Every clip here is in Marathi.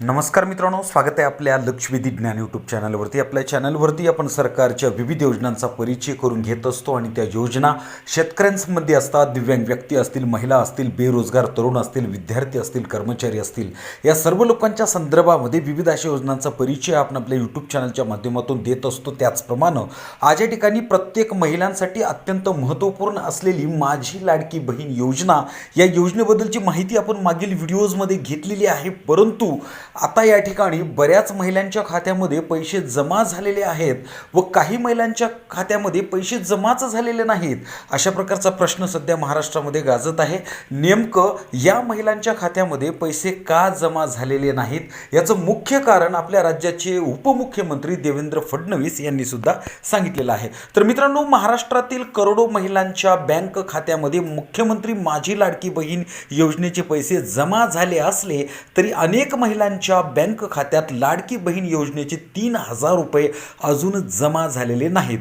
नमस्कार मित्रांनो स्वागत आहे आपल्या लक्षवेधी ज्ञान यूट्यूब चॅनलवरती. आपल्या चॅनलवरती आपण सरकारच्या विविध योजनांचा परिचय करून घेत असतो आणि त्या योजना शेतकऱ्यांमध्ये असतात दिव्यांग व्यक्ती असतील महिला असतील बेरोजगार तरुण असतील विद्यार्थी असतील कर्मचारी असतील. या सर्व लोकांच्या संदर्भामध्ये विविध अशा योजनांचा परिचय आपण आपल्या यूट्यूब चॅनलच्या माध्यमातून देत असतो. त्याचप्रमाणे आज या ठिकाणी प्रत्येक महिलांसाठी अत्यंत महत्त्वपूर्ण असलेली माझी लाडकी बहीण योजना. या योजनेबद्दलची माहिती आपण मागील व्हिडिओजमध्ये घेतलेली आहे. परंतु आता या ठिकाणी बऱ्याच महिलांच्या खात्यामध्ये पैसे जमा झालेले आहेत व काही महिलांच्या खात्यामध्ये पैसे जमाच झालेले नाहीत अशा प्रकारचा प्रश्न सध्या महाराष्ट्रामध्ये गाजत आहे. नेमकं या महिलांच्या खात्यामध्ये पैसे का जमा झालेले नाहीत? याचं मुख्य कारण आपल्या राज्याचे उपमुख्यमंत्री देवेंद्र फडणवीस यांनी सुद्धा सांगितलेलं आहे. तर मित्रांनो महाराष्ट्रातील करोडो महिलांच्या बँक खात्यामध्ये मुख्यमंत्री माझी लाडकी बहीण योजनेचे पैसे जमा झाले असले तरी अनेक महिलांच्या बँक खात्यात लाडकी बहीण योजनेचे तीन हजार रुपये अजून जमा झालेले नाहीत.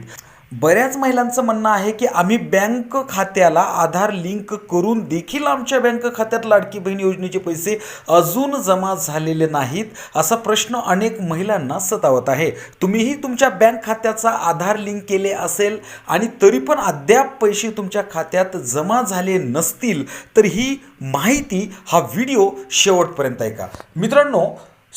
बऱ्याच महिलांचं म्हणणं आहे की आम्ही बँक खात्याला आधार लिंक करून देखील आमच्या बँक खात्यात लाडकी बहीण योजनेचे पैसे अजून जमा झालेले नाहीत असा प्रश्न अनेक महिलांना सतावत आहे. तुम्हीही तुमच्या बँक खात्याचा आधार लिंक केले असेल आणि तरी पण अद्याप पैसे तुमच्या खात्यात जमा झाले नसतील तर ही माहिती हा व्हिडिओ शेवटपर्यंत ऐका. मित्रांनो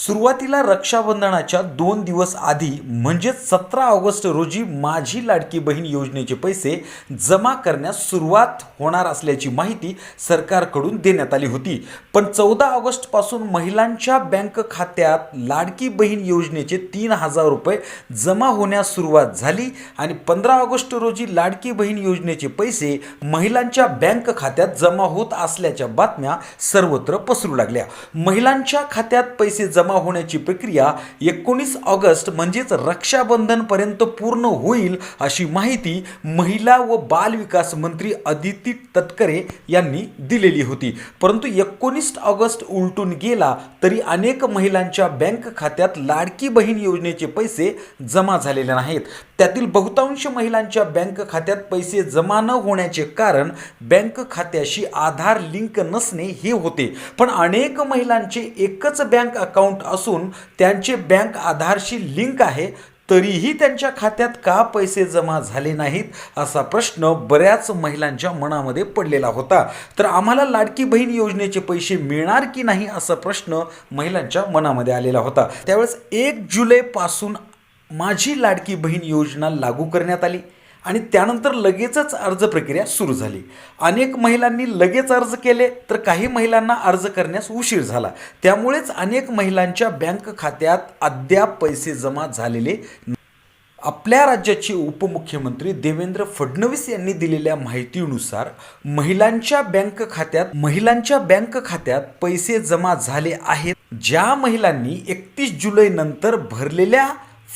सुरुवातीला रक्षाबंधनाच्या दोन दिवस आधी म्हणजेच सतरा ऑगस्ट रोजी माझी लाडकी बहीण योजनेचे पैसे जमा करण्यास सुरुवात होणार असल्याची माहिती सरकारकडून देण्यात आली होती. पण चौदा ऑगस्टपासून महिलांच्या बँक खात्यात लाडकी बहीण योजनेचे तीन हजार रुपये जमा होण्यास सुरुवात झाली आणि पंधरा ऑगस्ट रोजी लाडकी बहीण योजनेचे पैसे महिलांच्या बँक खात्यात जमा होत असल्याच्या बातम्या सर्वत्र पसरू लागल्या. महिलांच्या खात्यात पैसे जमा जमा होण्याची प्रक्रिया एकोणीस ऑगस्ट म्हणजेच रक्षाबंधनपर्यंत पूर्ण होईल अशी माहिती महिला व बाल विकास मंत्री अदिती तटकरे यांनी दिलेली होती. परंतु एकोणीस ऑगस्ट उलटून गेला तरी अनेक महिलांच्या बँक खात्यात लाडकी बहीण योजनेचे पैसे जमा झालेले नाहीत. त्यातील बहुतांश महिलांच्या बँक खात्यात पैसे जमा न होण्याचे कारण बँक खात्याशी आधार लिंक नसणे हे होते. पण अनेक महिलांचे एकच बँक अकाउंट असून त्यांचे बँक आधारशी लिंक आहे तरीही त्यांच्या खात्यात का पैसे जमा झाले नाहीत असा प्रश्न बऱ्याच महिलांच्या मनामध्ये पडलेला होता. तर आम्हाला लाडकी बहीण योजनेचे पैसे मिळणार की नाही असा प्रश्न महिलांच्या मनामध्ये आलेला होता. त्यावेळेस एक जुलैपासून माझी लाडकी बहीण योजना लागू करण्यात आली. आणि त्यानंतर लगेचच अर्ज प्रक्रिया सुरू झाली. अनेक महिलांनी लगेच अर्ज केले तर काही महिलांना अर्ज करण्यास उशीर झाला. त्यामुळेच अनेक महिलांच्या बँक खात्यात अद्याप पैसे जमा झालेले आपल्या राज्याचे उपमुख्यमंत्री देवेंद्र फडणवीस यांनी दिलेल्या माहितीनुसार महिलांच्या बँक खात्यात महिलांच्या बँक खात्यात पैसे जमा झाले आहेत. ज्या महिलांनी एकतीस जुलै नंतर भरलेल्या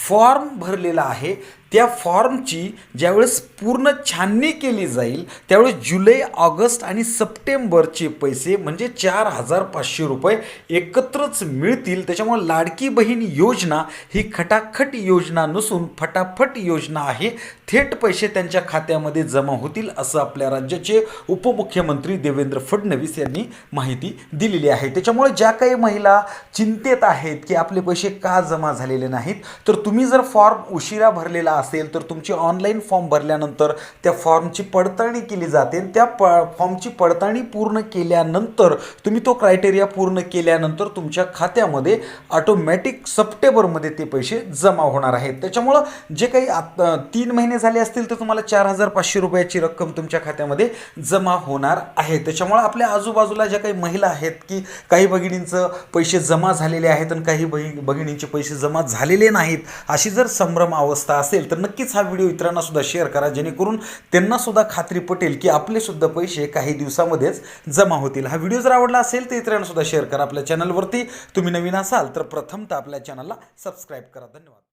फॉर्म भरलेला आहे त्या फॉर्मची ज्यावेळेस पूर्ण छाननी केली जाईल त्यावेळेस जुलै ऑगस्ट आणि सप्टेंबरचे पैसे म्हणजे चार हजार पाचशे रुपये एकत्रच मिळतील. त्याच्यामुळे लाडकी बहीण योजना ही खटाखट योजना नसून फटाफट योजना आहे. थेट पैसे त्यांच्या खात्यामध्ये जमा होतील असं आपल्या राज्याचे उपमुख्यमंत्री देवेंद्र फडणवीस यांनी माहिती दिलेली आहे. त्याच्यामुळे ज्या काही महिला चिंतेत आहेत की आपले पैसे का जमा झालेले नाहीत तर तुम्ही जर फॉर्म उशिरा भरलेला असेल तर तुमची ऑनलाईन फॉर्म भरल्यानंतर त्या फॉर्मची पडताळणी केली जाते. आणि त्या प फॉर्मची पडताळणी पूर्ण केल्यानंतर तुम्ही तो क्रायटेरिया पूर्ण केल्यानंतर तुमच्या खात्यामध्ये ऑटोमॅटिक सप्टेंबरमध्ये ते पैसे जमा होणार आहेत. त्याच्यामुळं जे काही आता तीन महिने झाले असतील तर तुम्हाला चार हजार पाचशे रुपयाची रक्कम तुमच्या खात्यामध्ये जमा होणार आहे. त्याच्यामुळं आपल्या आजूबाजूला ज्या काही महिला आहेत की काही भगिनींचं पैसे जमा झालेले आहेत आणि काही बही भगिनींचे पैसे जमा झालेले नाहीत अशी जर संभ्रम अवस्था असेल तर तर नक्कीच हा व्हिडिओ इतरांना सुद्धा शेअर करा जेणेकरून त्यांना सुद्धा खात्री पटेल की आपले सुद्धा पैसे काही दिवसामध्येच जमा होतील. हा व्हिडिओ जर आवडला असेल तर इतरांना सुद्धा शेअर करा आपल्या चॅनलवरती तुम्ही नवीन असाल तर प्रथमतः आपल्या चॅनलला सबस्क्राईब करा. धन्यवाद.